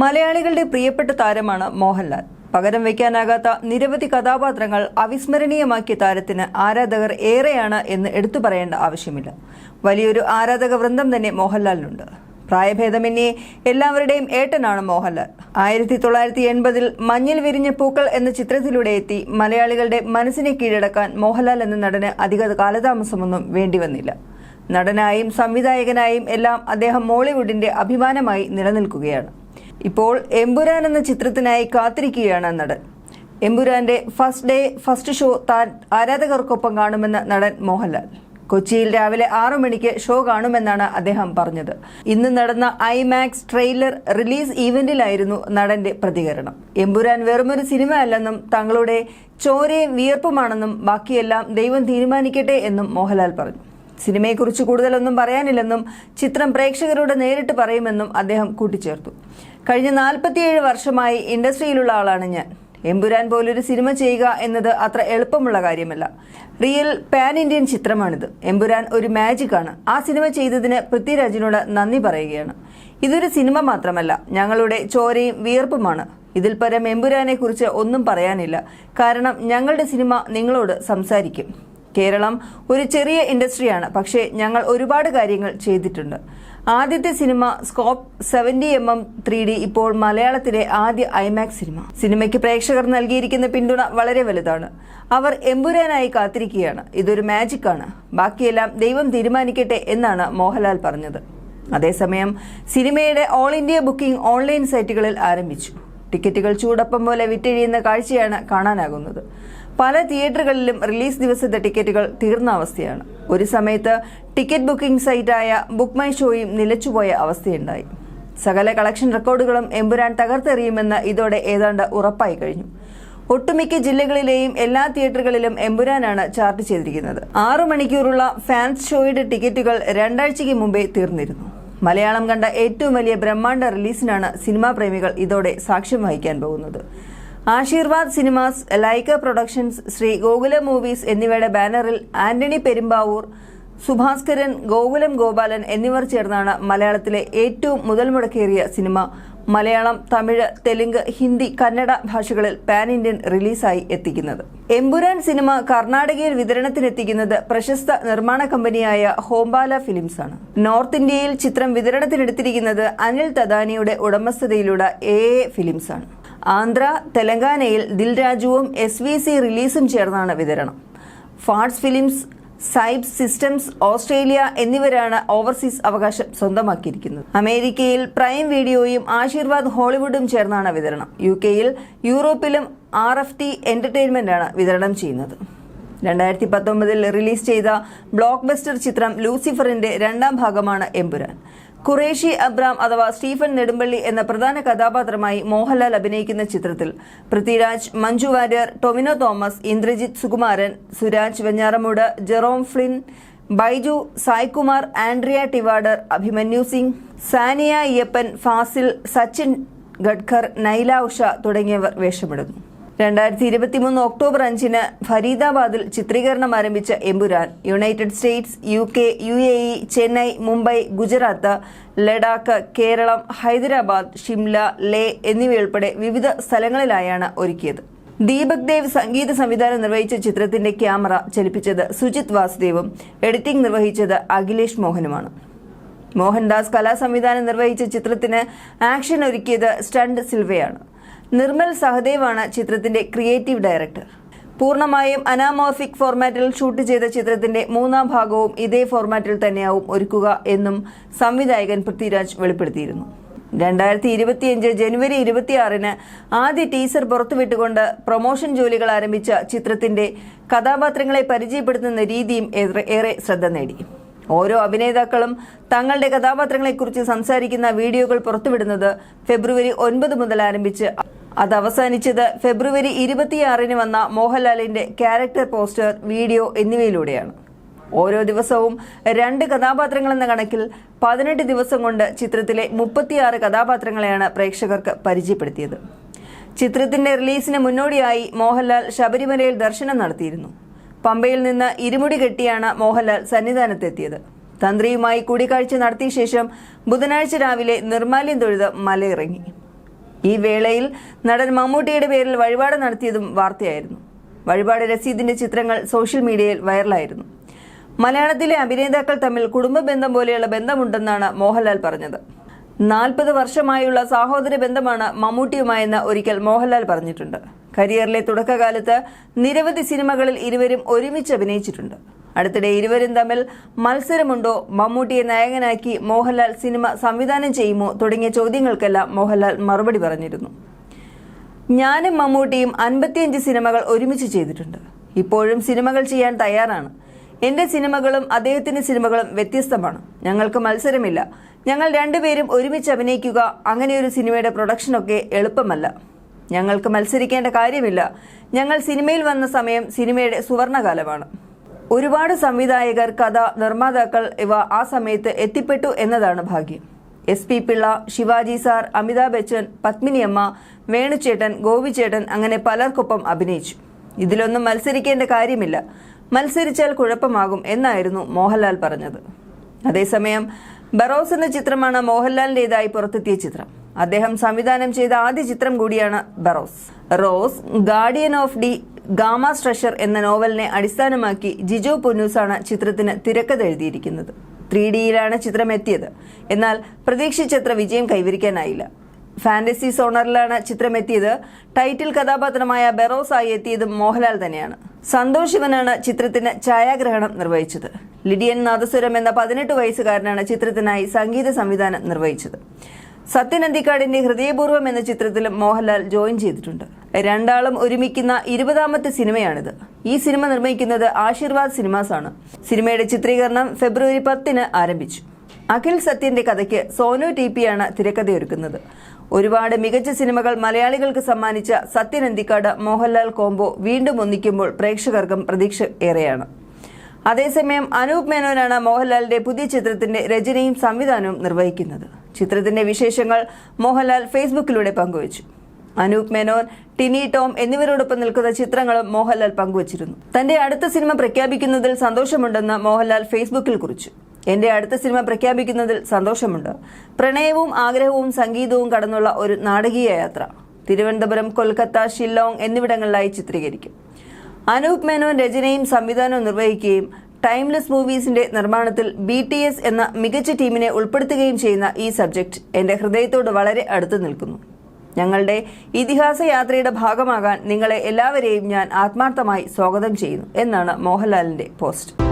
മലയാളികളുടെ പ്രിയപ്പെട്ട താരമാണ് മോഹൻലാൽ. പകരം വയ്ക്കാനാകാത്ത നിരവധി കഥാപാത്രങ്ങൾ അവിസ്മരണീയമാക്കിയ താരത്തിന് ആരാധകർ ഏറെയാണ് എന്ന് എടുത്തു പറയേണ്ട ആവശ്യമില്ല. വലിയൊരു ആരാധക വൃന്ദം തന്നെ മോഹൻലാലിനുണ്ട്. പ്രായഭേദമന്യേ എല്ലാവരുടെയും ഏട്ടനാണ് മോഹൻലാൽ. ആയിരത്തി തൊള്ളായിരത്തി എൺപതിൽ മഞ്ഞിൽ വിരിഞ്ഞ പൂക്കൾ എന്ന ചിത്രത്തിലൂടെ എത്തി മലയാളികളുടെ മനസ്സിനെ കീഴടക്കാൻ മോഹൻലാൽ എന്ന നടന് അധിക കാലതാമസമൊന്നും വേണ്ടിവന്നില്ല. നടനായും സംവിധായകനായും എല്ലാം അദ്ദേഹം മോളിവുഡിന്റെ അഭിമാനമായി നിലനിൽക്കുകയാണ്. ഇപ്പോൾ എമ്പുരാൻ എന്ന ചിത്രത്തിനായി കാത്തിരിക്കുകയാണ് നടൻ. എമ്പുരാന്റെ ഫസ്റ്റ് ഡേ ഫസ്റ്റ് ഷോ താൻ ആരാധകർക്കൊപ്പം കാണുമെന്ന് നടൻ മോഹൻലാൽ. കൊച്ചിയിൽ രാവിലെ ആറു മണിക്ക് ഷോ കാണുമെന്നാണ് അദ്ദേഹം പറഞ്ഞത്. ഇന്ന് നടന്ന ഐമാക്സ് ട്രെയിലർ റിലീസ് ഈവന്റിലായിരുന്നു നടന്റെ പ്രതികരണം. എമ്പുരാൻ വെറുമൊരു സിനിമ അല്ലെന്നും തങ്ങളുടെ ചോരയും വിയർപ്പുമാണെന്നും ബാക്കിയെല്ലാം ദൈവം തീരുമാനിക്കട്ടെ എന്നും മോഹൻലാൽ പറഞ്ഞു. സിനിമയെക്കുറിച്ച് കൂടുതലൊന്നും പറയാനില്ലെന്നും ചിത്രം പ്രേക്ഷകരോട് നേരിട്ട് പറയുമെന്നും അദ്ദേഹം കൂട്ടിച്ചേർത്തു. കഴിഞ്ഞ നാൽപ്പത്തിയേഴ് വർഷമായി ഇൻഡസ്ട്രിയിലുള്ള ആളാണ് ഞാൻ. എമ്പുരാൻ പോലൊരു സിനിമ ചെയ്യുക എന്നത് അത്ര എളുപ്പമുള്ള കാര്യമല്ല. റിയൽ പാൻ ഇന്ത്യൻ ചിത്രമാണിത്. എമ്പുരാൻ ഒരു മാജിക്കാണ്. ആ സിനിമ ചെയ്തതിന് പൃഥ്വിരാജിനോട് നന്ദി പറയുകയാണ്. ഇതൊരു സിനിമ മാത്രമല്ല ഞങ്ങളുടെ ചോരയും വിയർപ്പുമാണ്. ഇതിൽ പരം എമ്പുരാനെ കുറിച്ച് ഒന്നും പറയാനില്ല. കാരണം ഞങ്ങളുടെ സിനിമ നിങ്ങളോട് സംസാരിക്കും. കേരളം ഒരു ചെറിയ ഇൻഡസ്ട്രിയാണ് പക്ഷേ ഞങ്ങൾ ഒരുപാട് കാര്യങ്ങൾ ചെയ്തിട്ടുണ്ട്. ആദ്യത്തെ cinema scope seventy M M three D ഇപ്പോൾ മലയാളത്തിലെ ആദ്യ ഐമാക്സ് സിനിമ. സിനിമയ്ക്ക് പ്രേക്ഷകർ നൽകിയിരിക്കുന്ന പിന്തുണ വളരെ വലുതാണ്. അവർ എമ്പുരാനായി കാത്തിരിക്കുകയാണ്. ഇതൊരു മാജിക്കാണ് ബാക്കിയെല്ലാം ദൈവം തീരുമാനിക്കട്ടെ എന്നാണ് മോഹൻലാൽ പറഞ്ഞത്. അതേസമയം സിനിമയുടെ ഓൾ ഇന്ത്യ ബുക്കിംഗ് ഓൺലൈൻ സൈറ്റുകളിൽ ആരംഭിച്ചു. ടിക്കറ്റുകൾ ചൂടപ്പം പോലെ വിറ്റഴിയുന്ന കാഴ്ചയാണ് കാണാനാകുന്നത്. പല തിയേറ്ററുകളിലും റിലീസ് ദിവസത്തെ ടിക്കറ്റുകൾ തീർന്ന അവസ്ഥയാണ്. ഒരു സമയത്ത് ടിക്കറ്റ് ബുക്കിംഗ് സൈറ്റായ ബുക്ക് മൈ ഷോയും നിലച്ചുപോയ അവസ്ഥയുണ്ടായി. സകല കളക്ഷൻ റെക്കോർഡുകളും എമ്പുരാൻ തകർത്തെറിയുമെന്ന് ഇതോടെ ഏതാണ്ട് ഉറപ്പായി കഴിഞ്ഞു. ഒട്ടുമിക്ക ജില്ലകളിലെയും എല്ലാ തിയേറ്ററുകളിലും എമ്പുരാനാണ് ചാർട്ട് ചെയ്തിരിക്കുന്നത്. ആറു മണിക്കൂറുള്ള ഫാൻസ് ഷോയുടെ ടിക്കറ്റുകൾ രണ്ടാഴ്ചയ്ക്ക് മുമ്പേ തീർന്നിരുന്നു. മലയാളം കണ്ട ഏറ്റവും വലിയ ബ്രഹ്മാണ്ഡ റിലീസിനാണ് സിനിമാ പ്രേമികൾ ഇതോടെ സാക്ഷ്യം വഹിക്കാൻ പോകുന്നത്. Aashirvad cinemas Lyca productions Sree Gokula movies എന്നിവയുടെ ബാനറിൽ ആന്റണി പെരുമ്പാവൂർ സുഭാസ്കരൻ ഗോകുലം ഗോപാലൻ എന്നിവർ ചേർന്നാണ് മലയാളത്തിലെ ഏറ്റവും മുതൽ മുടക്കേറിയ സിനിമ. മലയാളം തമിഴ് തെലുങ്ക് ഹിന്ദി കന്നഡ ഭാഷകളിൽ പാൻ ഇന്ത്യൻ റിലീസായി എത്തിക്കുന്നത്. എമ്പുരാൻ സിനിമ കർണാടകയിൽ വിതരണത്തിനെത്തിക്കുന്നത് പ്രശസ്ത നിർമ്മാണ കമ്പനിയായ ഹോംബാല ഫിലിംസ് ആണ്. നോർത്ത് ഇന്ത്യയിൽ ചിത്രം വിതരണത്തിനെടുത്തിരിക്കുന്നത് അനിൽ തദാനിയുടെ ഉടമസ്ഥതയിലുള്ള എ എ ഫിലിംസ് ആണ്. ആന്ധ്ര തെലങ്കാനയിൽ ദിൽരാജുവും എസ് വി സി റിലീസും ചേർന്നാണ് വിതരണം. Phars films Cyber systems Australia എന്നിവരാണ് ഓവർസീസ് അവകാശം സ്വന്തമാക്കിയിരിക്കുന്നത്. അമേരിക്കയിൽ പ്രൈം വീഡിയോയും ആശീർവാദ് ഹോളിവുഡും ചേർന്നാണ് വിതരണം. യു കെയിൽ യൂറോപ്പിലും ആർ എഫ് ടി എന്റർടൈൻമെന്റാണ് വിതരണം ചെയ്യുന്നത്. രണ്ടായിരത്തി പത്തൊമ്പതിൽ റിലീസ് ചെയ്ത ബ്ലോക്ക് ബസ്റ്റർ ചിത്രം ലൂസിഫറിന്റെ രണ്ടാം ഭാഗമാണ് എമ്പുരാൻ. ഖുറേഷി അബ്രാം അഥവാ സ്റ്റീഫൻ നെടുമ്പള്ളി എന്ന പ്രധാന കഥാപാത്രമായി മോഹൻലാൽ അഭിനയിക്കുന്ന ചിത്രത്തിൽ Prithviraj Manju Warrier Tovino Thomas Indrajith Sukumaran Suraj Venjaramoodu Jerome Flynn Baiju Saikumar Andrea Tivadar Abhimanyu Singh Saniya Iyappan Fazil Sachin Khedekar Nyla Usha തുടങ്ങിയവർ വേഷമിടുന്നു. രണ്ടായിരത്തി ഇരുപത്തി മൂന്ന് ഒക്ടോബർ അഞ്ചിന് ഫരീദാബാദിൽ ചിത്രീകരണം ആരംഭിച്ച Empuraan. United States U K U A E Chennai Mumbai Gujarat Ladakh Kerala Hyderabad Shimla Leh എന്നിവയുൾപ്പെടെ വിവിധ സ്ഥലങ്ങളിലായാണ് ഒരുക്കിയത്. ദീപക് ദേവ് സംഗീത സംവിധാനം നിർവഹിച്ച ചിത്രത്തിന്റെ ക്യാമറ ചലിപ്പിച്ചത് സുജിത് വാസുദേവും എഡിറ്റിംഗ് നിർവഹിച്ചത് അഖിലേഷ് മോഹനുമാണ്. മോഹൻദാസ് കലാസംവിധാനം നിർവഹിച്ച ചിത്രത്തിന് ആക്ഷൻ ഒരുക്കിയത് സ്റ്റണ്ട് സിൽവയാണ്. നിർമ്മൽ സഹദേവാണ് ചിത്രത്തിന്റെ ക്രിയേറ്റീവ് ഡയറക്ടർ. പൂർണമായും അനാമോർഫിക് ഫോർമാറ്റിൽ ഷൂട്ട് ചെയ്ത ചിത്രത്തിന്റെ മൂന്നാം ഭാഗവും ഇതേ ഫോർമാറ്റിൽ തന്നെയാവും ഒരുക്കുക എന്നും സംവിധായകൻ പൃഥ്വിരാജ് വെളിപ്പെടുത്തിയിരുന്നു. രണ്ടായിരത്തി ഇരുപത്തിയഞ്ച് ജനുവരി ഇരുപത്തിയാറിന് ആദ്യ ടീസർ പുറത്തുവിട്ടുകൊണ്ട് പ്രൊമോഷൻ ജോലികൾ ആരംഭിച്ച ചിത്രത്തിന്റെ കഥാപാത്രങ്ങളെ പരിചയപ്പെടുത്തുന്ന രീതിയും ഏറെ- ശ്രദ്ധ നേടി. ഓരോ അഭിനേതാക്കളും തങ്ങളുടെ കഥാപാത്രങ്ങളെക്കുറിച്ച് സംസാരിക്കുന്ന വീഡിയോകൾ പുറത്തുവിടുന്നത് ഫെബ്രുവരി ഒൻപത് മുതൽ ആരംഭിച്ച് അത് അവസാനിച്ചത് ഫെബ്രുവരി ഇരുപത്തിയാറിന് വന്ന മോഹൻലാലിന്റെ ക്യാരക്ടർ പോസ്റ്റർ വീഡിയോ എന്നിവയിലൂടെയാണ്. ഓരോ ദിവസവും രണ്ട് കഥാപാത്രങ്ങൾ എന്ന കണക്കിൽ പതിനെട്ട് ദിവസം കൊണ്ട് ചിത്രത്തിലെ മുപ്പത്തിയാറ് കഥാപാത്രങ്ങളെയാണ് പ്രേക്ഷകർക്ക് പരിചയപ്പെടുത്തിയത്. ചിത്രത്തിന്റെ റിലീസിന് മുന്നോടിയായി മോഹൻലാൽ ശബരിമലയിൽ ദർശനം നടത്തിയിരുന്നു. പമ്പയിൽ നിന്ന് ഇരുമുടി കെട്ടിയാണ് മോഹൻലാൽ സന്നിധാനത്തെത്തിയത്. തന്ത്രിയുമായി കൂടിക്കാഴ്ച നടത്തിയ ശേഷം ബുധനാഴ്ച രാവിലെ നിർമാല്യം തൊഴുത് മലയിറങ്ങി. ഈ വേളയിൽ നടൻ മമ്മൂട്ടിയുടെ പേരിൽ വഴിപാട് നടത്തിയതും വാർത്തയായിരുന്നു. വഴിപാട് രസീതിന്റെ ചിത്രങ്ങൾ സോഷ്യൽ മീഡിയയിൽ വൈറലായിരുന്നു. മലയാളത്തിലെ അഭിനേതാക്കൾ തമ്മിൽ കുടുംബ ബന്ധം പോലെയുള്ള ബന്ധമുണ്ടെന്നാണ് മോഹൻലാൽ പറഞ്ഞത്. നാൽപ്പത് വർഷമായുള്ള സഹോദര ബന്ധമാണ് മമ്മൂട്ടിയുമായെന്ന് ഒരിക്കൽ മോഹൻലാൽ പറഞ്ഞിട്ടുണ്ട്. കരിയറിലെ തുടക്കകാലത്ത് നിരവധി സിനിമകളിൽ ഇരുവരും ഒരുമിച്ച് അഭിനയിച്ചിട്ടുണ്ട്. അടുത്തിടെ ഇരുവരും തമ്മിൽ മത്സരമുണ്ടോ? മമ്മൂട്ടിയെ നായകനാക്കി മോഹൻലാൽ സിനിമ സംവിധാനം ചെയ്യുമോ? തുടങ്ങിയ ചോദ്യങ്ങൾക്കെല്ലാം മോഹൻലാൽ മറുപടി പറഞ്ഞിരുന്നു. ഞാനും മമ്മൂട്ടിയും അൻപത്തിയഞ്ച് സിനിമകൾ ഒരുമിച്ച് ചെയ്തിട്ടുണ്ട്. ഇപ്പോഴും സിനിമകൾ ചെയ്യാൻ തയ്യാറാണ്. എന്റെ സിനിമകളും അദ്ദേഹത്തിന്റെ സിനിമകളും വ്യത്യസ്തമാണ്. ഞങ്ങൾക്ക് മത്സരമില്ല. ഞങ്ങൾ രണ്ടുപേരും ഒരുമിച്ച് അഭിനയിക്കുക അങ്ങനെ ഒരു സിനിമയുടെ പ്രൊഡക്ഷനൊക്കെ എളുപ്പമല്ല. ഞങ്ങൾക്ക് മത്സരിക്കേണ്ട കാര്യമില്ല. ഞങ്ങൾ സിനിമയിൽ വന്ന സമയം സിനിമയുടെ സുവർണകാലമാണ്. ഒരുപാട് സംവിധായകർ കഥ നിർമ്മാതാക്കൾ ഇവ ആ സമയത്ത് എത്തിപ്പെട്ടു എന്നതാണ് ഭാഗ്യം. S P Pillai Shivaji sir Amitabh Bachchan Padminiamma വേണുചേട്ടൻ ഗോപിച്ചേട്ടൻ അങ്ങനെ പലർക്കൊപ്പം അഭിനയിച്ചു. ഇതിലൊന്നും മത്സരിക്കേണ്ട കാര്യമില്ല. മത്സരിച്ചാൽ കുഴപ്പമാകും എന്നായിരുന്നു മോഹൻലാൽ പറഞ്ഞത്. അതേസമയം ബറോസ് എന്ന ചിത്രമാണ് മോഹൻലാലിന്റേതായി പുറത്തെത്തിയ ചിത്രം. അദ്ദേഹം സംവിധാനം ചെയ്ത ആദ്യ ചിത്രം കൂടിയാണ് Barroz. Roz guardian of D Gama treasure എന്ന നോവലിനെ അടിസ്ഥാനമാക്കി ജിജോ പൊന്നൂസാണ് ചിത്രത്തിന് തിരക്കഥ എഴുതിയിരിക്കുന്നത് ത്രീ ഡിയിലാണ് ചിത്രം എത്തിയത് എന്നാൽ പ്രതീക്ഷിച്ചത്ര വിജയം കൈവരിക്കാനായില്ല. ഫാന്റസി സോണറിലാണ് ചിത്രം എത്തിയത് ടൈറ്റിൽ കഥാപാത്രമായ ബെറോസ് ആയി എത്തിയതും മോഹൻലാൽ തന്നെയാണ്. സന്തോഷ് ശിവനാണ് ചിത്രത്തിന് ഛായാഗ്രഹണം നിർവഹിച്ചത്. ലിഡിയൻ നാദസ്വരം എന്ന പതിനെട്ട് വയസ്സുകാരനാണ് ചിത്രത്തിനായി സംഗീത സംവിധാനം നിർവഹിച്ചത്. സത്യൻ അന്തിക്കാടിന്റെ ഹൃദയപൂർവം എന്ന ചിത്രത്തിലും മോഹൻലാൽ ജോയിൻ ചെയ്തിട്ടുണ്ട്. രണ്ടാളും ഒരുമിക്കുന്ന ഇരുപതാമത്തെ സിനിമയാണിത്. ഈ സിനിമ നിർമ്മിക്കുന്നത് ആശീർവാദ് സിനിമാസ് ആണ് സിനിമയുടെ ചിത്രീകരണം ഫെബ്രുവരി പത്തിന് ആരംഭിച്ചു. അഖിൽ സത്യന്റെ കഥയ്ക്ക് സോനു ടി പിയാണ് തിരക്കഥയൊരുക്കുന്നത്. ഒരുപാട് മികച്ച സിനിമകൾ മലയാളികൾക്ക് സമ്മാനിച്ച സത്യൻ അന്തിക്കാട് മോഹൻലാൽ കോംബോ വീണ്ടും ഒന്നിക്കുമ്പോൾ പ്രേക്ഷകർക്കും പ്രതീക്ഷ ഏറെയാണ്. അതേസമയം അനൂപ് മേനോനാണ് മോഹൻലാലിന്റെ പുതിയ ചിത്രത്തിന്റെ രചനയും സംവിധാനവും നിർവഹിക്കുന്നത്. ചിത്രത്തിന്റെ വിശേഷങ്ങൾ മോഹൻലാൽ ഫേസ്ബുക്കിലൂടെ പങ്കുവച്ചു. അനൂപ് മേനോൻ ടിനി ടോം എന്നിവരോടൊപ്പം നിൽക്കുന്ന ചിത്രങ്ങളും മോഹൻലാൽ പങ്കുവച്ചിരുന്നു. തന്റെ അടുത്ത സിനിമ പ്രഖ്യാപിക്കുന്നതിൽ സന്തോഷമുണ്ടെന്ന് മോഹൻലാൽ ഫേസ്ബുക്കിൽ കുറിച്ചു. എന്റെ അടുത്ത സിനിമ പ്രഖ്യാപിക്കുന്നതിൽ സന്തോഷമുണ്ട്. പ്രണയവും ആഗ്രഹവും സംഗീതവും കടന്നുള്ള ഒരു നാടകീയ യാത്ര. തിരുവനന്തപുരം കൊൽക്കത്ത ഷില്ലോങ് എന്നിവിടങ്ങളിലായി ചിത്രീകരിക്കും. അനൂപ് മേനോൻ രചനയും സംവിധാനവും നിർവഹിക്കുകയും ടൈംലെസ് മൂവീസിന്റെ നിർമ്മാണത്തിൽ ബി ടി എസ് എന്ന മികച്ച ടീമിനെ ഉൾപ്പെടുത്തുകയും ചെയ്യുന്ന ഈ സബ്ജക്ട് എന്റെ ഹൃദയത്തോട് വളരെ അടുത്ത് നിൽക്കുന്നു. ഞങ്ങളുടെ ഇതിഹാസ യാത്രയുടെ ഭാഗമാകാൻ നിങ്ങളെ എല്ലാവരെയും ഞാൻ ആത്മാർത്ഥമായി സ്വാഗതം ചെയ്യുന്നു എന്നാണ് മോഹൻലാലിന്റെ പോസ്റ്റ്.